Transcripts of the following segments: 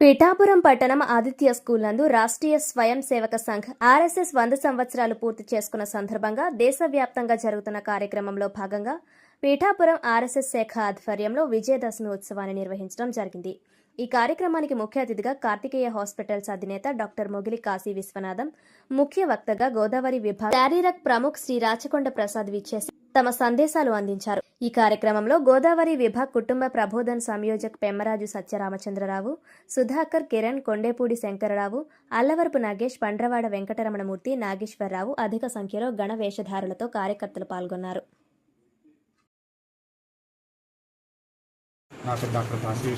పిఠాపురం పట్టణం ఆదిత్య స్కూల్ నందు రాష్ట్రీయ స్వయం సేవక సంఘ్ ఆర్ఎస్ఎస్ వంద సంవత్సరాలు పూర్తి చేసుకున్న సందర్భంగా దేశవ్యాప్తంగా జరుగుతున్న కార్యక్రమంలో భాగంగా పీఠాపురం ఆర్ఎస్ఎస్ శాఖ ఆధ్వర్యంలో విజయదశమి ఉత్సవాన్ని నిర్వహించడం జరిగింది. ఈ కార్యక్రమానికి ముఖ్య అతిథిగా కార్తికేయ హాస్పిటల్స్ అధినేత డాక్టర్ మొగిలి కాశీ విశ్వనాథం ముఖ్య వక్తగా గోదావరి విభాగ శారీరక్ ప్రముఖ్ శ్రీ రాచకొండ ప్రసాద్ విచ్చేసి తమ సందేశాలు అందించారు. ఈ కార్యక్రమంలో గోదావరి విభాగ్ కుటుంబ ప్రబోధన్ సంయోజక్ పెమ్మరాజు సత్యరామచంద్రరావు సుధాకర్ కిరణ్ కొండేపూడి శంకరరావు అల్లవరపు నాగేష్ పండ్రవాడ వెంకటరమణమూర్తి నాగేశ్వరరావు అధిక సంఖ్యలో గణ వేషధారులతో కార్యకర్తలు పాల్గొన్నారు. డాక్టర్ అండి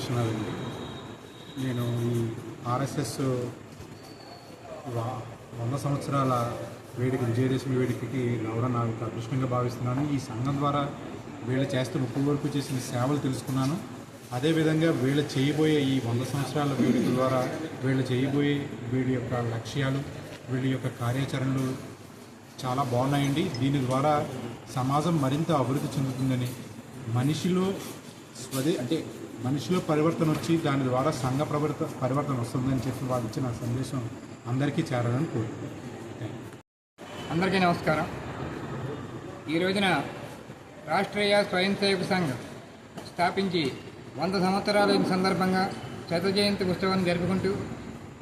నేను ఈ ఆర్ఎస్ఎస్ వంద సంవత్సరాల వేడుక విజయదశమి వేడుకకి రావడం నాకు ఒక అదృష్టంగా భావిస్తున్నాను. ఈ సంఘం ద్వారా వీళ్ళు చేస్తున్న ఇప్పటి వరకు చేసిన సేవలు తెలుసుకున్నాను. అదేవిధంగా వీళ్ళు చేయబోయే ఈ వంద సంవత్సరాల వేడుక ద్వారా వీళ్ళు చేయబోయే వీడి యొక్క లక్ష్యాలు వీళ్ళ యొక్క కార్యాచరణలు చాలా బాగున్నాయండి. దీని ద్వారా సమాజం మరింత అభివృద్ధి చెందుతుందని మనిషిలో స్వదే అంటే మనిషిలో పరివర్తన వచ్చి దాని ద్వారా సంఘ ప్రవర్త పరివర్తన వస్తుందని చెప్పి వాళ్ళు ఇచ్చిన సందేశం అందరికీ చేరాలని కోరుకుంటున్నాను. అందరికీ నమస్కారం. ఈ రోజున రాష్ట్రీయ స్వయం సేవక సంఘ్ స్థాపించి వంద సంవత్సరాల సందర్భంగా శత జయంతి ఉత్సవాన్ని జరుపుకుంటూ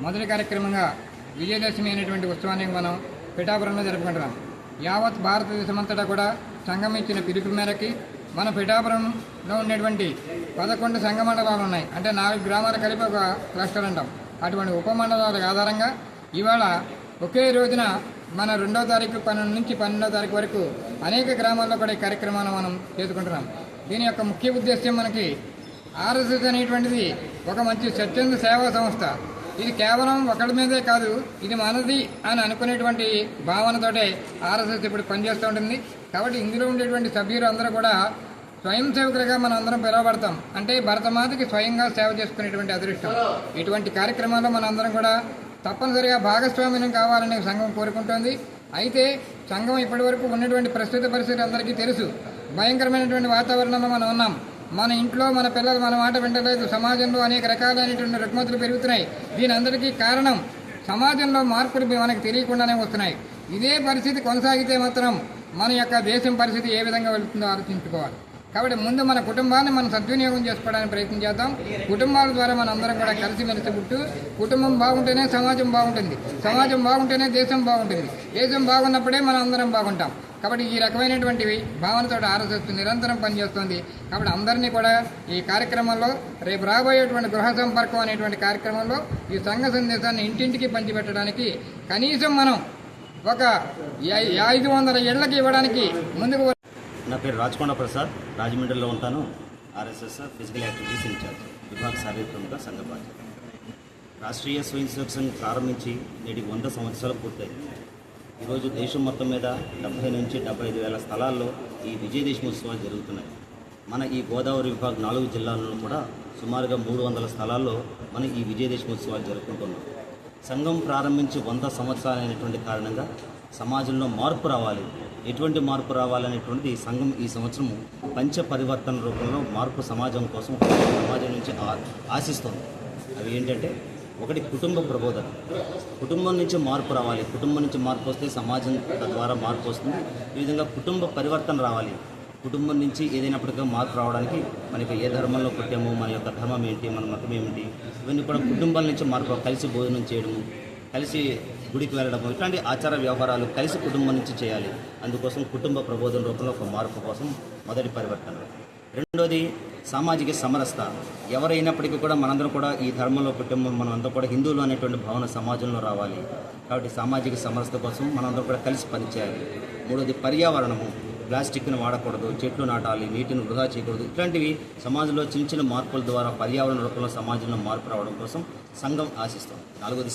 మొదటి కార్యక్రమంగా విజయదశమి అనేటువంటి ఉత్సవాన్ని మనం పిఠాపురంలో జరుపుకుంటున్నాం. యావత్ భారతదేశమంతటా కూడా సంఘం ఇచ్చిన పిలుపు మేరకి మన పిఠాపురంలో ఉన్నటువంటి పదకొండు సంఘ మండలాలు ఉన్నాయి. అంటే నాలుగు గ్రామాలు కలిపి ఒక క్లస్టర్ అంటాం. అటువంటి ఉపమండలాల ఆధారంగా ఇవాళ ఒకే రోజున మన రెండో తారీఖు పన్నెండు నుంచి పన్నెండో తారీఖు వరకు అనేక గ్రామాల్లో కూడా ఈ కార్యక్రమాన్ని మనం చేసుకుంటున్నాం. దీని యొక్క ముఖ్య ఉద్దేశం మనకి ఆర్ఎస్ఎస్ అనేటువంటిది ఒక మంచి స్వచ్ఛంద సేవా సంస్థ. ఇది కేవలం ఒకళ్ళ మీదే కాదు ఇది మనది అని అనుకునేటువంటి భావనతోటే ఆర్ఎస్ఎస్ ఇప్పుడు పనిచేస్తూ ఉంటుంది. కాబట్టి ఇందులో ఉండేటువంటి సభ్యులు అందరూ కూడా స్వయం సేవకులుగా మనం అందరం పిలువబడతాం. అంటే భరతమాతకి స్వయంగా సేవ చేసుకునేటువంటి అదృష్టం. ఇటువంటి కార్యక్రమాల్లో మన అందరం కూడా తప్పనిసరిగా భాగస్వామ్యం కావాలని సంఘం కోరుకుంటోంది. అయితే సంఘం ఇప్పటివరకు ఉన్నటువంటి ప్రస్తుత పరిస్థితి అందరికీ తెలుసు. భయంకరమైనటువంటి వాతావరణంలో మనం ఉన్నాం. మన ఇంట్లో మన పిల్లలు మన మాట వింటలేదు సమాజంలో అనేక రకాలైనటువంటి రుగ్మతులు పెరుగుతున్నాయి. దీని అందరికీ కారణం సమాజంలో మార్పులు మనకు తెలియకుండానే వస్తున్నాయి. ఇదే పరిస్థితి కొనసాగితే మాత్రం మన యొక్క దేశం పరిస్థితి ఏ విధంగా వెళుతుందో ఆలోచించుకోవాలి. కాబట్టి ముందు మన కుటుంబాన్ని మనం సద్వినియోగం చేసుకోవడానికి ప్రయత్నం చేద్దాం. కుటుంబాల ద్వారా మనం అందరం కూడా కలిసిమెలిసి పుట్టు కుటుంబం బాగుంటేనే సమాజం బాగుంటుంది. సమాజం బాగుంటేనే దేశం బాగుంటుంది. దేశం బాగున్నప్పుడే మనం అందరం బాగుంటాం. కాబట్టి ఈ రకమైనటువంటి భావనతో ఆర్ఎస్ఎస్ నిరంతరం పనిచేస్తుంది. కాబట్టి అందరినీ కూడా ఈ కార్యక్రమంలో రేపు రాబోయేటువంటి గృహ సంపర్కం అనేటువంటి కార్యక్రమంలో ఈ సంఘ సందేశాన్ని ఇంటింటికి పంచిపెట్టడానికి కనీసం మనం ఒక ఐదు వందల ఇళ్ళకి ఇవ్వడానికి ముందుకు నా పేరు రాజకొండ ప్రసాద్ రాజమండ్రిలో ఉంటాను. ఆర్ఎస్ఎస్ ఫిజికల్ యాక్టివిటీస్ ఇన్ఛార్జ్ విభాగ శారీరకంగా సంఘ బాధ్యత. రాష్ట్రీయ స్వయం సేవక సంఘం ప్రారంభించి నేటికి వంద సంవత్సరాలు పూర్తయింది. ఈరోజు దేశం మొత్తం మీద డెబ్బై నుంచి డెబ్బై ఐదు వేల స్థలాల్లో ఈ విజయదశమి ఉత్సవాలు జరుగుతున్నాయి. మన ఈ గోదావరి విభాగ్ నాలుగు జిల్లాల్లో కూడా సుమారుగా మూడు వందల స్థలాల్లో మనం ఈ విజయదశమి ఉత్సవాలు జరుపుకుంటున్నాం. సంఘం ప్రారంభించి వంద సంవత్సరాలైనటువంటి కారణంగా సమాజంలో మార్పు రావాలి. ఎటువంటి మార్పు రావాలనేటువంటిది ఈ సంఘం ఈ సంవత్సరం పంచ పరివర్తన రూపంలో మార్పు సమాజం కోసం సమాజం నుంచి ఆ- ఆశిస్తుంది. అవి ఏంటంటే ఒకటి కుటుంబ ప్రబోధన. కుటుంబం నుంచి మార్పు రావాలి. కుటుంబం నుంచి మార్పు వస్తే సమాజం ద్వారా మార్పు వస్తుంది. ఈ విధంగా కుటుంబ పరివర్తన రావాలి. కుటుంబం నుంచి ఏదైనప్పటికీ మార్పు రావడానికి మనకి ఏ ధర్మంలో పుట్టాము మన యొక్క ధర్మం ఏంటి మన మతం ఏమిటి ఇవన్నీ కూడా కుటుంబాల నుంచి మార్పు కలిసి భోజనం చేయడము కలిసి గుడికి వెళ్ళడం ఇట్లాంటి ఆచార వ్యవహారాలు కలిసి కుటుంబం నుంచి చేయాలి. అందుకోసం కుటుంబ ప్రబోధన రూపంలో ఒక మార్పు కోసం మొదటి పరివర్తన. రెండోది సామాజిక సమరసత. ఎవరైనప్పటికీ కూడా మనందరం కూడా ఈ ధర్మంలో కుటుంబం మనం కూడా హిందువులు అనేటువంటి భావన సమాజంలో రావాలి. కాబట్టి సామాజిక సమరసత కోసం మనందరం కూడా కలిసి పనిచేయాలి. మూడోది పర్యావరణము. ప్లాస్టిక్ను వాడకూడదు చెట్లు నాటాలి నీటిని వృధా చేయకూడదు. ఇట్లాంటివి సమాజంలో చిన్న చిన్న మార్పుల ద్వారా పర్యావరణ రూపంలో సమాజంలో మార్పు రావడం కోసం సంఘం ఆశిస్తాం నాలుగోది